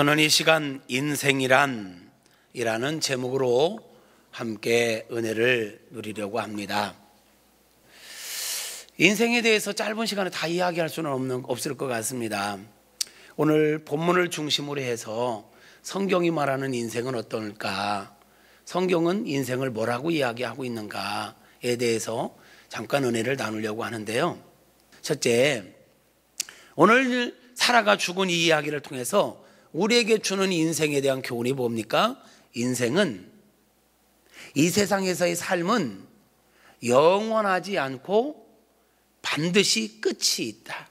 저는 이 시간 인생이란 이라는 제목으로 함께 은혜를 누리려고 합니다. 인생에 대해서 짧은 시간에 다 이야기할 수는 없는, 없을 것 같습니다. 오늘 본문을 중심으로 해서 성경이 말하는 인생은 어떨까? 성경은 인생을 뭐라고 이야기하고 있는가에 대해서 잠깐 은혜를 나누려고 하는데요. 첫째, 오늘 살아가 죽은 이 이야기를 통해서 우리에게 주는 인생에 대한 교훈이 뭡니까? 인생은 이 세상에서의 삶은 영원하지 않고 반드시 끝이 있다.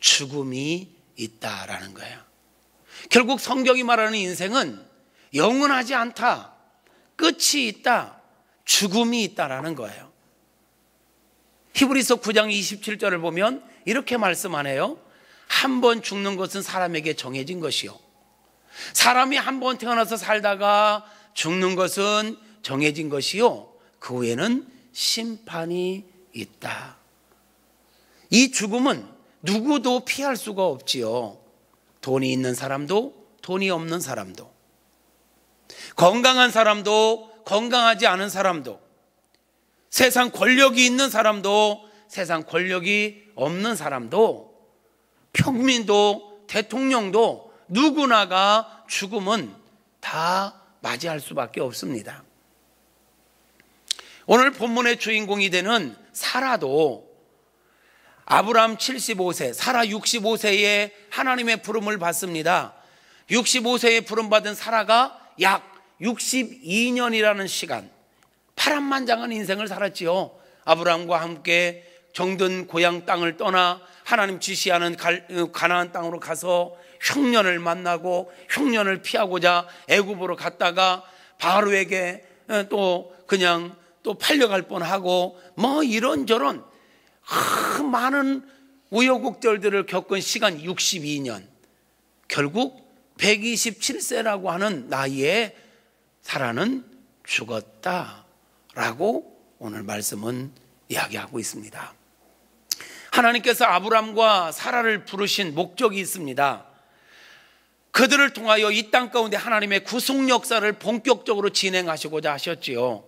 죽음이 있다라는 거예요. 결국 성경이 말하는 인생은 영원하지 않다. 끝이 있다. 죽음이 있다라는 거예요. 히브리서 9장 27절을 보면 이렇게 말씀하네요. 한 번 죽는 것은 사람에게 정해진 것이요. 사람이 한 번 태어나서 살다가 죽는 것은 정해진 것이요. 그 후에는 심판이 있다. 이 죽음은 누구도 피할 수가 없지요. 돈이 있는 사람도 돈이 없는 사람도 건강한 사람도 건강하지 않은 사람도 세상 권력이 있는 사람도 세상 권력이 없는 사람도 평민도 대통령도 누구나가 죽음은 다 맞이할 수밖에 없습니다. 오늘 본문의 주인공이 되는 사라도 아브람 75세, 사라 65세에 하나님의 부름을 받습니다. 65세에 부름받은 사라가 약 62년이라는 시간, 파란만장한 인생을 살았지요. 아브람과 함께 정든 고향 땅을 떠나 하나님 지시하는 어, 가나안 땅으로 가서 흉년을 만나고 흉년을 피하고자 애굽으로 갔다가 바로에게 어, 또 그냥 또 팔려갈 뻔하고 뭐 이런저런 많은 우여곡절들을 겪은 시간 62년 결국 127세라고 하는 나이에 사라는 죽었다라고 오늘 말씀은 이야기하고 있습니다. 하나님께서 아브람과 사라를 부르신 목적이 있습니다. 그들을 통하여 이 땅 가운데 하나님의 구속 역사를 본격적으로 진행하시고자 하셨지요.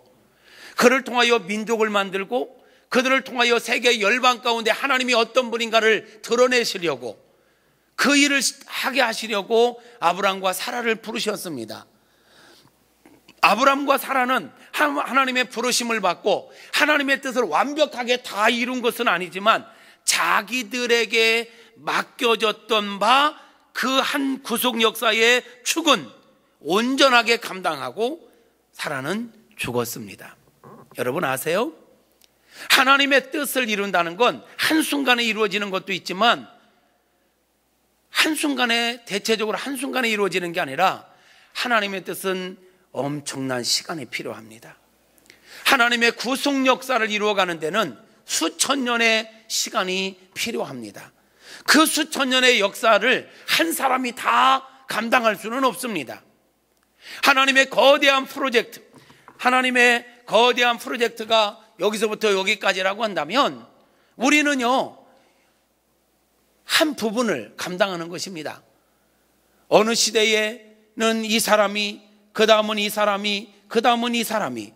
그를 통하여 민족을 만들고 그들을 통하여 세계 열방 가운데 하나님이 어떤 분인가를 드러내시려고 그 일을 하게 하시려고 아브람과 사라를 부르셨습니다. 아브람과 사라는 하나님의 부르심을 받고 하나님의 뜻을 완벽하게 다 이룬 것은 아니지만 자기들에게 맡겨졌던 바 그 한 구속 역사의 축은 온전하게 감당하고 사라는 죽었습니다. 여러분 아세요? 하나님의 뜻을 이룬다는 건 한순간에 이루어지는 것도 있지만 한순간에 대체적으로 한순간에 이루어지는 게 아니라 하나님의 뜻은 엄청난 시간이 필요합니다. 하나님의 구속 역사를 이루어 가는 데는 수천 년의 시간이 필요합니다. 그 수천 년의 역사를 한 사람이 다 감당할 수는 없습니다. 하나님의 거대한 프로젝트, 하나님의 거대한 프로젝트가 여기서부터 여기까지라고 한다면 우리는요, 한 부분을 감당하는 것입니다. 어느 시대에는 이 사람이, 그 다음은 이 사람이, 그 다음은 이 사람이,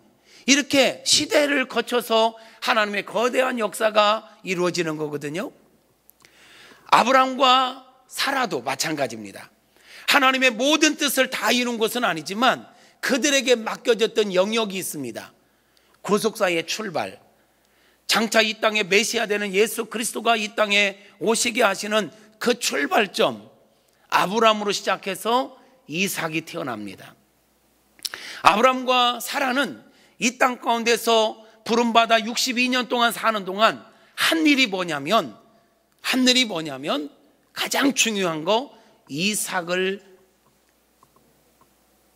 이렇게 시대를 거쳐서 하나님의 거대한 역사가 이루어지는 거거든요. 아브람과 사라도 마찬가지입니다. 하나님의 모든 뜻을 다 이룬 것은 아니지만 그들에게 맡겨졌던 영역이 있습니다. 구속사의 출발, 장차 이 땅에 메시아 되는 예수 그리스도가 이 땅에 오시게 하시는 그 출발점, 아브람으로 시작해서 이삭이 태어납니다. 아브람과 사라는 이 땅 가운데서 부름받아 62년 동안 사는 동안 한 일이 뭐냐면, 한 일이 뭐냐면 가장 중요한 거 이삭을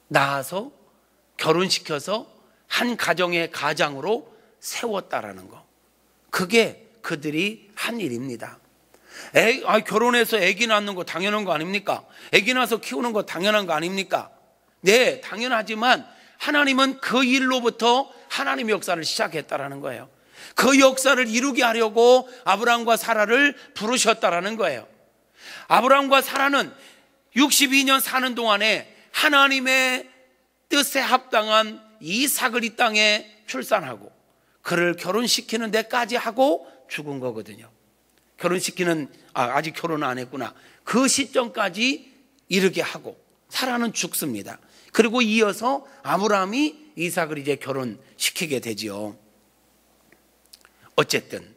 낳아서 결혼시켜서 한 가정의 가장으로 세웠다라는 거. 그게 그들이 한 일입니다. 애, 아, 결혼해서 아기 낳는 거 당연한 거 아닙니까? 아기 낳아서 키우는 거 당연한 거 아닙니까? 네, 당연하지만 하나님은 그 일로부터 하나님의 역사를 시작했다라는 거예요. 그 역사를 이루게 하려고 아브라함과 사라를 부르셨다라는 거예요. 아브라함과 사라는 62년 사는 동안에 하나님의 뜻에 합당한 이삭을 이 땅에 출산하고 그를 결혼시키는 데까지 하고 죽은 거거든요. 결혼시키는 아, 아직 결혼 안 했구나. 그 시점까지 이르게 하고 사라는 죽습니다. 그리고 이어서 아브라함이 이삭을 이제 결혼시키게 되지요. 어쨌든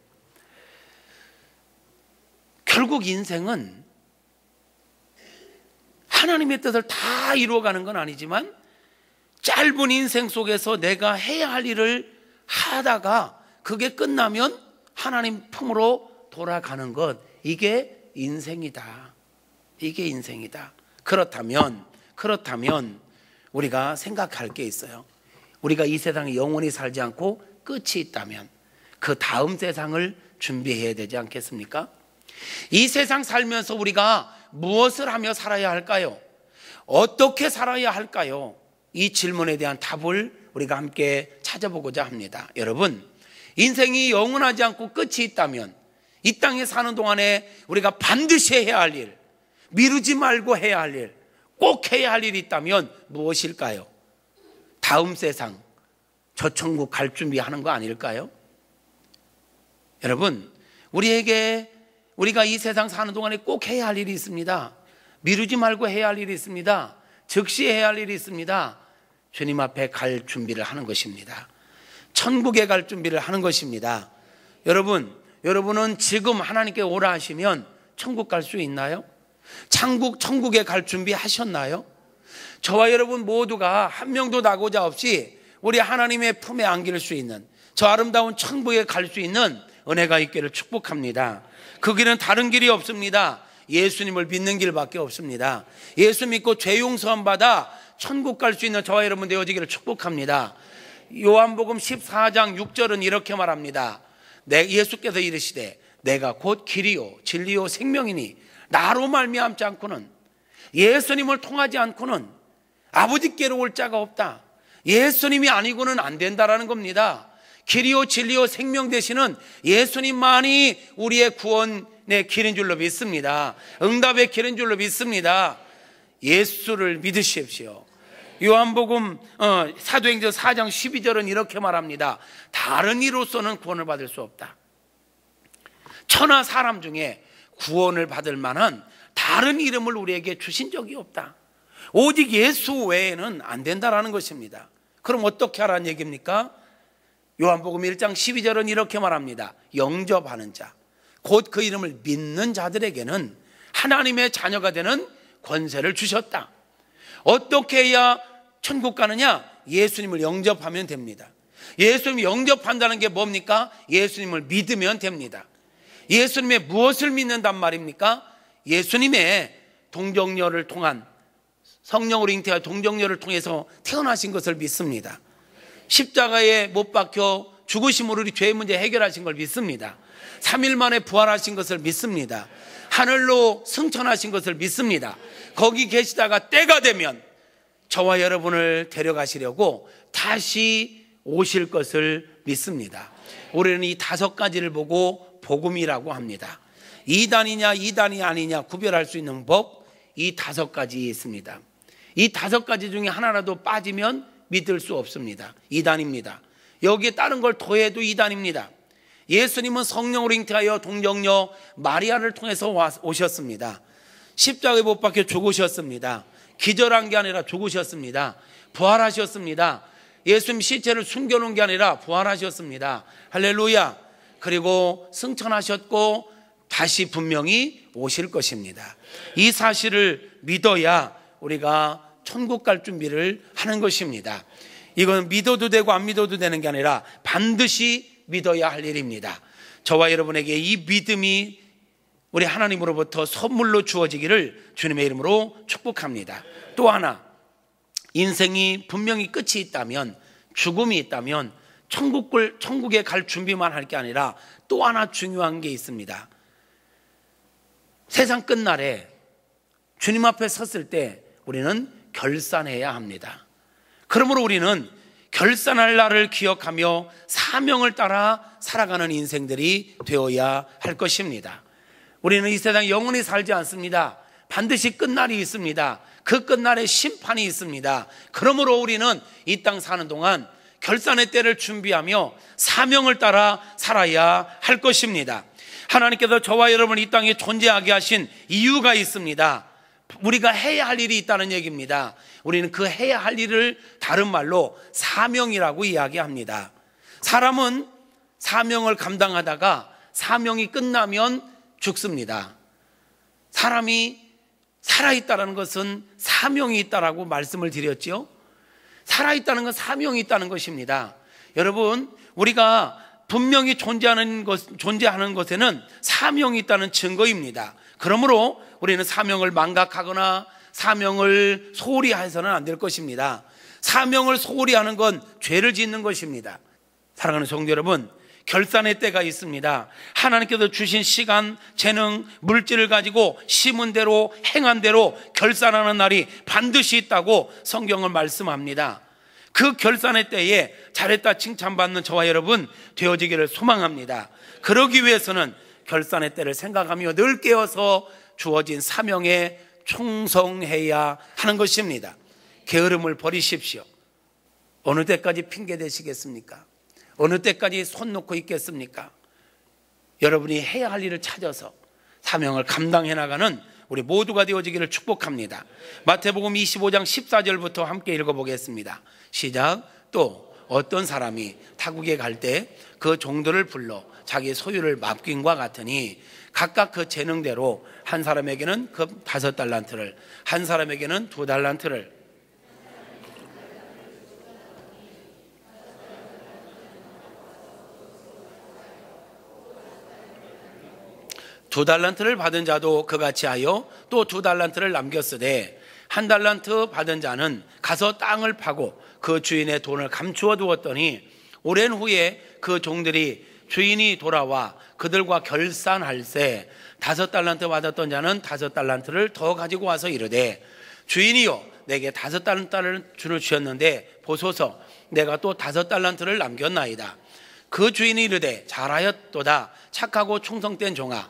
결국 인생은 하나님의 뜻을 다 이루어가는 건 아니지만 짧은 인생 속에서 내가 해야 할 일을 하다가 그게 끝나면 하나님 품으로 돌아가는 것 이게 인생이다. 이게 인생이다. 그렇다면 그렇다면 우리가 생각할 게 있어요. 우리가 이 세상에 영원히 살지 않고 끝이 있다면 그 다음 세상을 준비해야 되지 않겠습니까? 이 세상 살면서 우리가 무엇을 하며 살아야 할까요? 어떻게 살아야 할까요? 이 질문에 대한 답을 우리가 함께 찾아보고자 합니다. 여러분, 인생이 영원하지 않고 끝이 있다면 이 땅에 사는 동안에 우리가 반드시 해야 할 일, 미루지 말고 해야 할 일, 꼭 해야 할 일이 있다면 무엇일까요? 다음 세상, 저 천국 갈 준비하는 거 아닐까요? 여러분, 우리에게 우리가 이 세상 사는 동안에 꼭 해야 할 일이 있습니다. 미루지 말고 해야 할 일이 있습니다. 즉시 해야 할 일이 있습니다. 주님 앞에 갈 준비를 하는 것입니다. 천국에 갈 준비를 하는 것입니다. 여러분, 여러분은 지금 하나님께 오라 하시면 천국 갈 수 있나요? 천국, 천국에 갈 준비 하셨나요? 저와 여러분 모두가 한 명도 나고자 없이 우리 하나님의 품에 안길 수 있는 저 아름다운 천국에 갈 수 있는 은혜가 있기를 축복합니다. 그 길은 다른 길이 없습니다. 예수님을 믿는 길밖에 없습니다. 예수 믿고 죄 용서함 받아 천국 갈 수 있는 저와 여러분 되어지기를 축복합니다. 요한복음 14장 6절은 이렇게 말합니다. 내 예수께서 이르시되 내가 곧 길이요 진리요 생명이니 나로 말미암지 않고는 예수님을 통하지 않고는 아버지께로 올 자가 없다. 예수님이 아니고는 안 된다라는 겁니다. 길이요 진리요 생명 되시는 예수님만이 우리의 구원의 길인 줄로 믿습니다. 응답의 길인 줄로 믿습니다. 예수를 믿으십시오. 요한복음 어, 사도행전 4장 12절은 이렇게 말합니다. 다른 이로서는 구원을 받을 수 없다. 천하 사람 중에 구원을 받을 만한 다른 이름을 우리에게 주신 적이 없다. 오직 예수 외에는 안 된다라는 것입니다. 그럼 어떻게 하라는 얘기입니까? 요한복음 1장 12절은 이렇게 말합니다. 영접하는 자, 곧 그 이름을 믿는 자들에게는 하나님의 자녀가 되는 권세를 주셨다. 어떻게 해야 천국 가느냐? 예수님을 영접하면 됩니다. 예수님 영접한다는 게 뭡니까? 예수님을 믿으면 됩니다. 예수님의 무엇을 믿는단 말입니까? 예수님의 동정녀를 통한 성령으로 잉태한 동정녀를 통해서 태어나신 것을 믿습니다. 십자가에 못 박혀 죽으심으로 우리 죄의 문제 해결하신 걸 믿습니다. 3일 만에 부활하신 것을 믿습니다. 하늘로 승천하신 것을 믿습니다. 거기 계시다가 때가 되면 저와 여러분을 데려가시려고 다시 오실 것을 믿습니다. 우리는 이 다섯 가지를 보고 복음이라고 합니다. 이단이냐 이단이 아니냐 구별할 수 있는 법 이 다섯 가지 있습니다. 이 다섯 가지 중에 하나라도 빠지면 믿을 수 없습니다. 이단입니다. 여기에 다른 걸 더해도 이단입니다. 예수님은 성령으로 잉태하여 동정녀 마리아를 통해서 오셨습니다. 십자가에 못 박혀 죽으셨습니다. 기절한 게 아니라 죽으셨습니다. 부활하셨습니다. 예수님 시체를 숨겨놓은 게 아니라 부활하셨습니다. 할렐루야. 그리고 승천하셨고 다시 분명히 오실 것입니다. 이 사실을 믿어야 우리가 천국 갈 준비를 하는 것입니다. 이건 믿어도 되고 안 믿어도 되는 게 아니라 반드시 믿어야 할 일입니다. 저와 여러분에게 이 믿음이 우리 하나님으로부터 선물로 주어지기를 주님의 이름으로 축복합니다. 또 하나, 인생이 분명히 끝이 있다면, 죽음이 있다면, 천국을, 천국에 갈 준비만 할 게 아니라 또 하나 중요한 게 있습니다. 세상 끝날에 주님 앞에 섰을 때 우리는 결산해야 합니다. 그러므로 우리는 결산할 날을 기억하며 사명을 따라 살아가는 인생들이 되어야 할 것입니다. 우리는 이 세상 영원히 살지 않습니다. 반드시 끝날이 있습니다. 그 끝날에 심판이 있습니다. 그러므로 우리는 이 땅 사는 동안 결산의 때를 준비하며 사명을 따라 살아야 할 것입니다. 하나님께서 저와 여러분 이 땅에 존재하게 하신 이유가 있습니다. 우리가 해야 할 일이 있다는 얘기입니다. 우리는 그 해야 할 일을 다른 말로 사명이라고 이야기합니다. 사람은 사명을 감당하다가 사명이 끝나면 죽습니다. 사람이 살아있다는 것은 사명이 있다라고 말씀을 드렸죠. 살아있다는 건 사명이 있다는 것입니다. 여러분, 우리가 분명히 존재하는 것, 존재하는 것에는 사명이 있다는 증거입니다. 그러므로 우리는 사명을 망각하거나 사명을 소홀히 해서는 안 될 것입니다. 사명을 소홀히 하는 건 죄를 짓는 것입니다. 사랑하는 성도 여러분, 결산의 때가 있습니다. 하나님께서 주신 시간, 재능, 물질을 가지고 심은 대로 행한 대로 결산하는 날이 반드시 있다고 성경을 말씀합니다. 그 결산의 때에 잘했다 칭찬받는 저와 여러분 되어지기를 소망합니다. 그러기 위해서는 결산의 때를 생각하며 늘 깨어서 주어진 사명에 충성해야 하는 것입니다. 게으름을 버리십시오. 어느 때까지 핑계 대시겠습니까? 어느 때까지 손 놓고 있겠습니까? 여러분이 해야 할 일을 찾아서 사명을 감당해 나가는 우리 모두가 되어지기를 축복합니다. 마태복음 25장 14절부터 함께 읽어보겠습니다. 시작. 또 어떤 사람이 타국에 갈 때 그 종들을 불러 자기 소유를 맡긴과 같으니 각각 그 재능대로 한 사람에게는 그 다섯 달란트를 한 사람에게는 두 달란트를 두 달란트를 받은 자도 그같이 하여 또 두 달란트를 남겼으되 한 달란트 받은 자는 가서 땅을 파고 그 주인의 돈을 감추어 두었더니 오랜 후에 그 종들이 주인이 돌아와 그들과 결산할세 다섯 달란트 받았던 자는 다섯 달란트를 더 가지고 와서 이르되 주인이요 내게 다섯 달란트를 주셨는데 보소서. 내가 또 다섯 달란트를 남겼나이다. 그 주인이 이르되 잘하였도다. 착하고 충성된 종아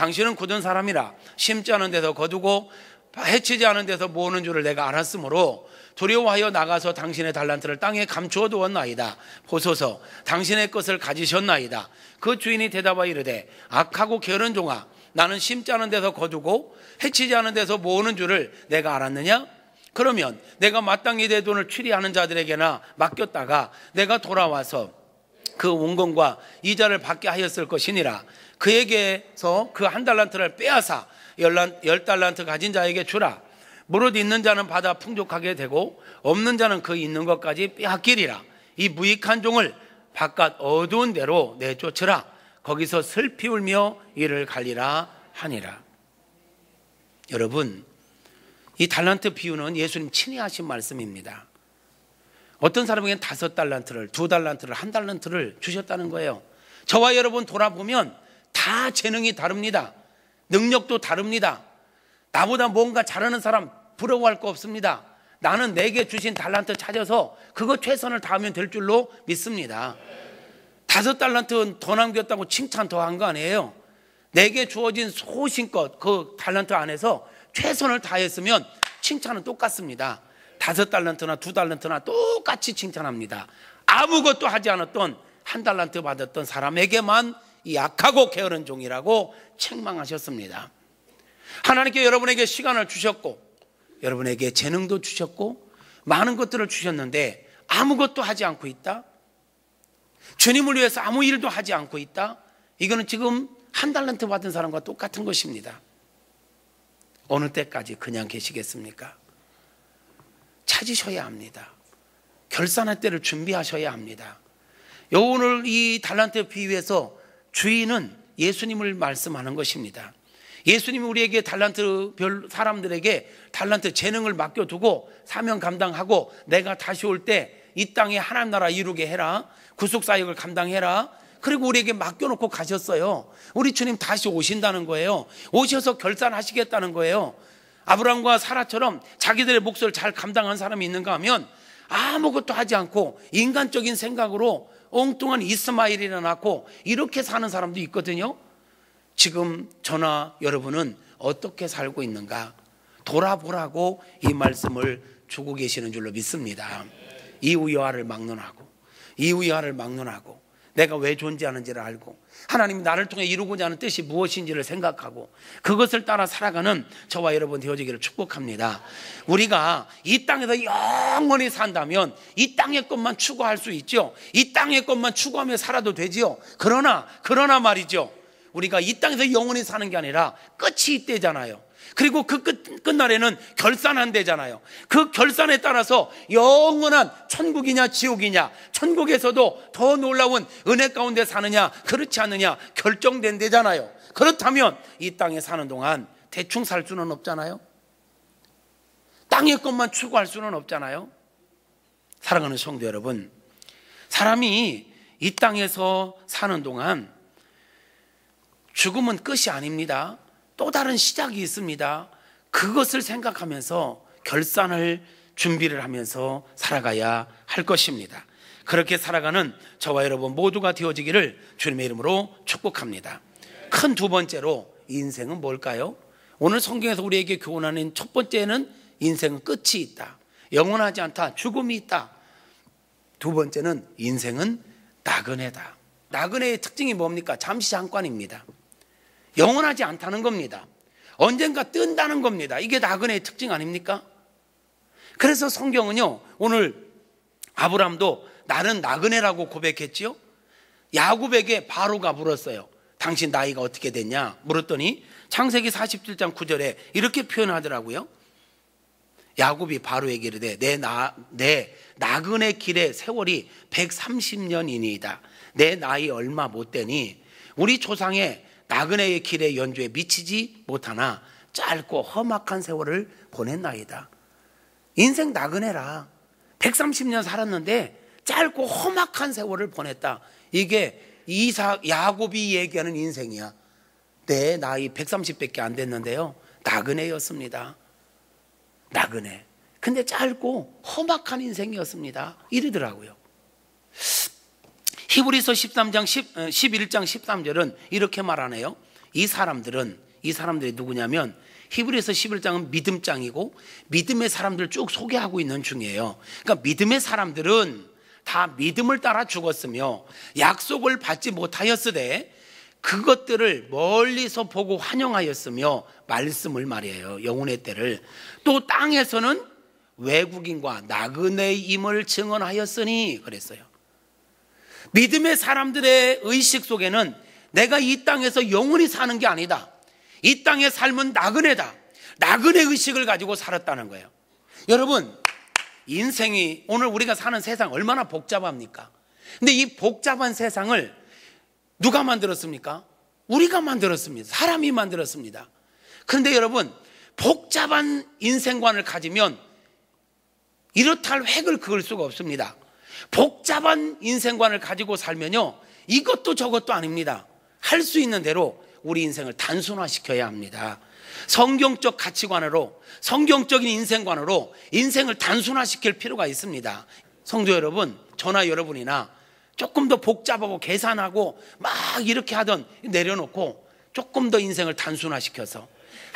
당신은 굳은 사람이라 심지 않은 데서 거두고 해치지 않은 데서 모으는 줄을 내가 알았으므로 두려워하여 나가서 당신의 달란트를 땅에 감추어 두었나이다. 보소서 당신의 것을 가지셨나이다. 그 주인이 대답하여 이르되 악하고 게으른 종아 나는 심지 않은 데서 거두고 해치지 않은 데서 모으는 줄을 내가 알았느냐? 그러면 내가 마땅히 내 돈을 취리하는 자들에게나 맡겼다가 내가 돌아와서 그 원금과 이자를 받게 하였을 것이니라. 그에게서 그 한 달란트를 빼앗아 열 달란트 가진 자에게 주라. 무릇 있는 자는 받아 풍족하게 되고 없는 자는 그 있는 것까지 빼앗기리라. 이 무익한 종을 바깥 어두운 데로 내쫓으라. 거기서 슬피 울며 이를 갈리라 하니라. 여러분, 이 달란트 비유는 예수님 친히 하신 말씀입니다. 어떤 사람에게는 다섯 달란트를, 두 달란트를, 한 달란트를 주셨다는 거예요. 저와 여러분 돌아보면 다 재능이 다릅니다. 능력도 다릅니다. 나보다 뭔가 잘하는 사람 부러워할 거 없습니다. 나는 내게 주신 달란트 찾아서 그거 최선을 다하면 될 줄로 믿습니다. 다섯 달란트 더 남겼다고 칭찬 더 한 거 아니에요. 내게 주어진 소신껏 그 달란트 안에서 최선을 다했으면 칭찬은 똑같습니다. 다섯 달란트나 두 달란트나 똑같이 칭찬합니다. 아무것도 하지 않았던 한 달란트 받았던 사람에게만 이 약하고 게으른 종이라고 책망하셨습니다. 하나님께 여러분에게 시간을 주셨고 여러분에게 재능도 주셨고 많은 것들을 주셨는데 아무것도 하지 않고 있다? 주님을 위해서 아무 일도 하지 않고 있다? 이거는 지금 한 달란트 받은 사람과 똑같은 것입니다. 어느 때까지 그냥 계시겠습니까? 찾으셔야 합니다. 결산할 때를 준비하셔야 합니다. 오늘 이 달란트 비유에서 주인은 예수님을 말씀하는 것입니다. 예수님이 우리에게 달란트 별 사람들에게 달란트 재능을 맡겨두고 사명 감당하고 내가 다시 올 때 이 땅에 하나님 나라 이루게 해라. 구속 사역을 감당해라. 그리고 우리에게 맡겨놓고 가셨어요. 우리 주님 다시 오신다는 거예요. 오셔서 결산하시겠다는 거예요. 아브라함과 사라처럼 자기들의 몫을 잘 감당한 사람이 있는가 하면 아무것도 하지 않고 인간적인 생각으로 엉뚱한 이스마일이나 낳고 이렇게 사는 사람도 있거든요. 지금 저나 여러분은 어떻게 살고 있는가 돌아보라고 이 말씀을 주고 계시는 줄로 믿습니다. 이우여하를 막론하고 이우여하를 막론하고 내가 왜 존재하는지를 알고 하나님이 나를 통해 이루고자 하는 뜻이 무엇인지를 생각하고 그것을 따라 살아가는 저와 여러분 되어지기를 축복합니다. 우리가 이 땅에서 영원히 산다면 이 땅의 것만 추구할 수 있죠. 이 땅의 것만 추구하며 살아도 되지요. 그러나 그러나 말이죠. 우리가 이 땅에서 영원히 사는 게 아니라 끝이 있대잖아요. 그리고 그 끝, 끝날에는 결산한대잖아요. 그 결산에 따라서 영원한 천국이냐 지옥이냐, 천국에서도 더 놀라운 은혜 가운데 사느냐, 그렇지 않느냐 결정된대잖아요. 그렇다면 이 땅에 사는 동안 대충 살 수는 없잖아요. 땅의 것만 추구할 수는 없잖아요. 사랑하는 성도 여러분, 사람이 이 땅에서 사는 동안 죽음은 끝이 아닙니다. 또 다른 시작이 있습니다. 그것을 생각하면서 결산을 준비를 하면서 살아가야 할 것입니다. 그렇게 살아가는 저와 여러분 모두가 되어지기를 주님의 이름으로 축복합니다. 큰 두 번째로 인생은 뭘까요? 오늘 성경에서 우리에게 교훈하는 첫 번째는 인생은 끝이 있다. 영원하지 않다. 죽음이 있다. 두 번째는 인생은 나그네다. 나그네의 특징이 뭡니까? 잠시 잠깐입니다. 영원하지 않다는 겁니다. 언젠가 뜬다는 겁니다. 이게 나그네의 특징 아닙니까? 그래서 성경은요, 오늘 아브람도 나는 나그네라고 고백했지요? 야곱에게 바로가 물었어요. 당신 나이가 어떻게 됐냐? 물었더니 창세기 47장 9절에 이렇게 표현하더라고요. 야곱이 바로에게 이르되 내, 나, 내 나그네 길의 세월이 130년이니이다. 내 나이 얼마 못 되니 우리 조상의 나그네의 길의 연주에 미치지 못하나 짧고 험악한 세월을 보냈나이다. 인생 나그네라. 130년 살았는데 짧고 험악한 세월을 보냈다. 이게 이사 야곱이 얘기하는 인생이야. 내 나이 130밖에 안 됐는데요. 나그네였습니다. 나그네. 근데 짧고 험악한 인생이었습니다. 이러더라고요. 히브리서 13장 10, 11장 13절은 이렇게 말하네요. 이 사람들은 이 사람들이 누구냐면 히브리서 11장은 믿음장이고 믿음의 사람들 쭉 소개하고 있는 중이에요. 그러니까 믿음의 사람들은 다 믿음을 따라 죽었으며 약속을 받지 못하였으되 그것들을 멀리서 보고 환영하였으며 말씀을 말이에요. 영혼의 때를 또 땅에서는 외국인과 나그네임을 증언하였으니 그랬어요. 믿음의 사람들의 의식 속에는 내가 이 땅에서 영원히 사는 게 아니다. 이 땅의 삶은 나그네다. 나그네 의식을 가지고 살았다는 거예요. 여러분, 인생이 오늘 우리가 사는 세상 얼마나 복잡합니까? 근데 이 복잡한 세상을 누가 만들었습니까? 우리가 만들었습니다. 사람이 만들었습니다. 그런데 여러분, 복잡한 인생관을 가지면 이렇다 할 획을 그을 수가 없습니다. 복잡한 인생관을 가지고 살면요. 이것도 저것도 아닙니다. 할 수 있는 대로 우리 인생을 단순화시켜야 합니다. 성경적 가치관으로, 성경적인 인생관으로 인생을 단순화시킬 필요가 있습니다. 성도 여러분, 저나 여러분이나 조금 더 복잡하고 계산하고 막 이렇게 하던 내려놓고 조금 더 인생을 단순화시켜서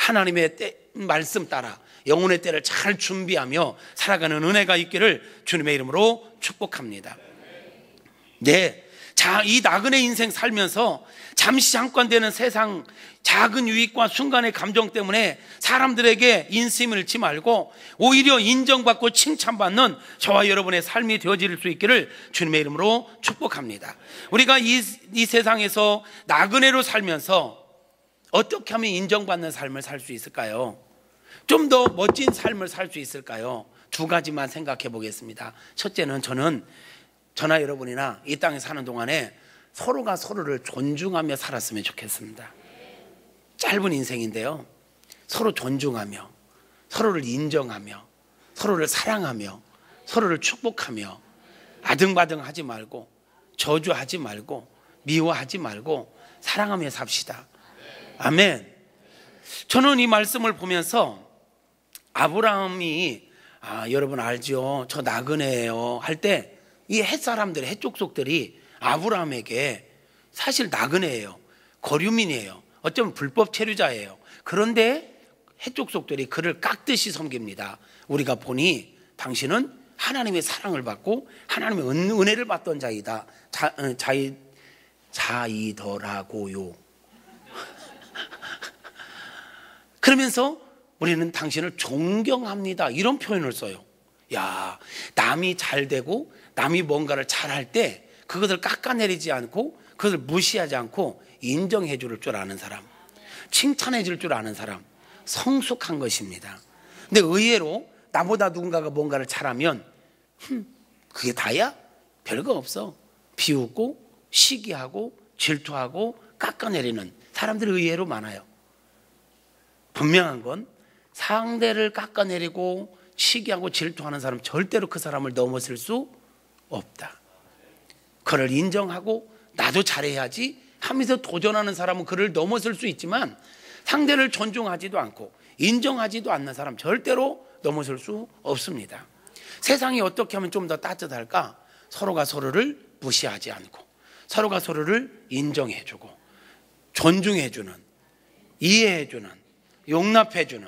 하나님의 때, 말씀 따라 영혼의 때를 잘 준비하며 살아가는 은혜가 있기를 주님의 이름으로 축복합니다. 네. 자, 이 나그네 인생 살면서 잠시 잠깐 되는 세상 작은 유익과 순간의 감정 때문에 사람들에게 인심을 잃지 말고 오히려 인정받고 칭찬받는 저와 여러분의 삶이 되어질 수 있기를 주님의 이름으로 축복합니다. 우리가 이, 이 세상에서 나그네로 살면서 어떻게 하면 인정받는 삶을 살 수 있을까요? 좀 더 멋진 삶을 살 수 있을까요? 두 가지만 생각해 보겠습니다. 첫째는 저는 저나 여러분이나 이 땅에 사는 동안에 서로가 서로를 존중하며 살았으면 좋겠습니다. 짧은 인생인데요. 서로 존중하며 서로를 인정하며 서로를 사랑하며 서로를 축복하며 아등바등 하지 말고 저주하지 말고 미워하지 말고 사랑하며 삽시다. 아멘. 저는 이 말씀을 보면서 아브라함이 아, 여러분 알죠? 저 나그네예요. 할 때 이 햇사람들, 햇족속들이 아브라함에게 사실 나그네예요. 거류민이에요. 어쩌면 불법 체류자예요. 그런데 햇족속들이 그를 깍듯이 섬깁니다. 우리가 보니 당신은 하나님의 사랑을 받고 하나님의 은, 혜를 받던 자이다. 자, 어, 자이, 자이더라고요. 그러면서 우리는 당신을 존경합니다. 이런 표현을 써요. 야, 남이 잘 되고 남이 뭔가를 잘할 때 그것을 깎아내리지 않고 그것을 무시하지 않고 인정해 줄 줄 아는 사람, 칭찬해 줄 줄 아는 사람, 성숙한 것입니다. 근데 의외로 나보다 누군가가 뭔가를 잘하면 흠, 그게 다야? 별거 없어. 비웃고 시기하고 질투하고 깎아내리는 사람들이 의외로 많아요. 분명한 건 상대를 깎아내리고 시기하고 질투하는 사람 절대로 그 사람을 넘어설 수 없다. 그를 인정하고 나도 잘해야지 하면서 도전하는 사람은 그를 넘어설 수 있지만 상대를 존중하지도 않고 인정하지도 않는 사람 절대로 넘어설 수 없습니다. 세상이 어떻게 하면 좀 더 따뜻할까? 서로가 서로를 무시하지 않고 서로가 서로를 인정해주고 존중해주는 이해해주는 용납해주는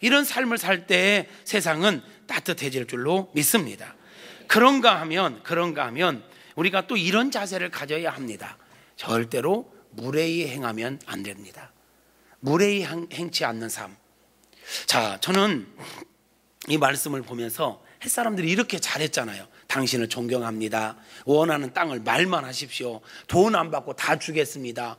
이런 삶을 살때 세상은 따뜻해질 줄로 믿습니다. 그런가 하면 그런가 하면 우리가 또 이런 자세를 가져야 합니다. 절대로 무례히 행하면 안 됩니다. 무례히 행치 않는 삶. 자, 저는 이 말씀을 보면서 햇사람들이 이렇게 잘했잖아요. 당신을 존경합니다. 원하는 땅을 말만 하십시오. 돈 안 받고 다 주겠습니다.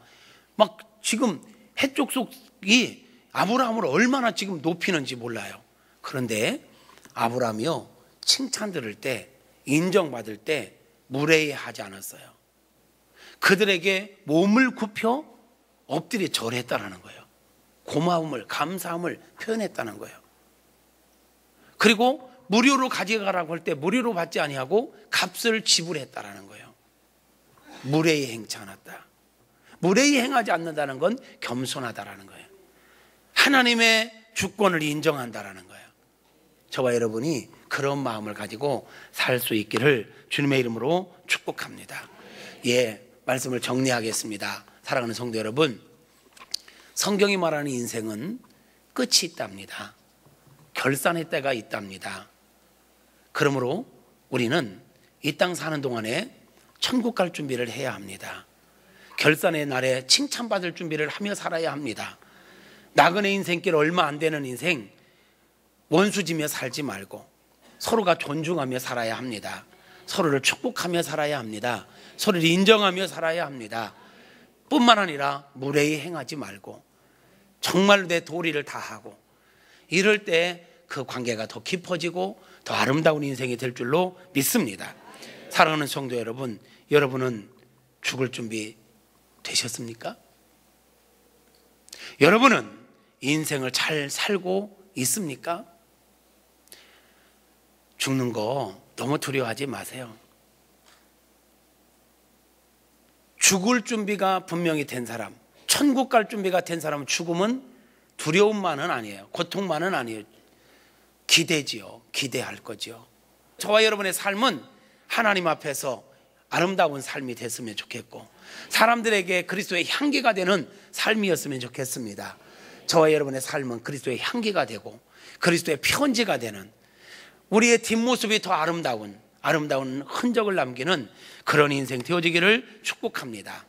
막 지금 해쪽 속이 아브라함을 얼마나 지금 높이는지 몰라요. 그런데 아브라함이요. 칭찬 들을 때, 인정받을 때 무례히 하지 않았어요. 그들에게 몸을 굽혀 엎드려 절했다는 거예요. 고마움을, 감사함을 표현했다는 거예요. 그리고 무료로 가져가라고 할 때 무료로 받지 아니하고 값을 지불했다라는 거예요. 무례히 행치 않았다. 무례히 행하지 않는다는 건 겸손하다라는 거예요. 하나님의 주권을 인정한다라는 거예요. 저와 여러분이 그런 마음을 가지고 살 수 있기를 주님의 이름으로 축복합니다. 예, 말씀을 정리하겠습니다. 사랑하는 성도 여러분, 성경이 말하는 인생은 끝이 있답니다. 결산의 때가 있답니다. 그러므로 우리는 이 땅 사는 동안에 천국 갈 준비를 해야 합니다. 결산의 날에 칭찬받을 준비를 하며 살아야 합니다. 나그네 인생길 얼마 안 되는 인생 원수지며 살지 말고 서로가 존중하며 살아야 합니다. 서로를 축복하며 살아야 합니다. 서로를 인정하며 살아야 합니다. 뿐만 아니라 무례히 행하지 말고 정말 내 도리를 다하고 이럴 때 그 관계가 더 깊어지고 더 아름다운 인생이 될 줄로 믿습니다. 사랑하는 성도 여러분, 여러분은 죽을 준비 되셨습니까? 여러분은 인생을 잘 살고 있습니까? 죽는 거 너무 두려워하지 마세요. 죽을 준비가 분명히 된 사람, 천국 갈 준비가 된 사람은 죽음은 두려움만은 아니에요. 고통만은 아니에요. 기대지요. 기대할 거죠. 저와 여러분의 삶은 하나님 앞에서 아름다운 삶이 됐으면 좋겠고 사람들에게 그리스도의 향기가 되는 삶이었으면 좋겠습니다. 저와 여러분의 삶은 그리스도의 향기가 되고 그리스도의 편지가 되는 우리의 뒷모습이 더 아름다운 아름다운 흔적을 남기는 그런 인생 되어지기를 축복합니다.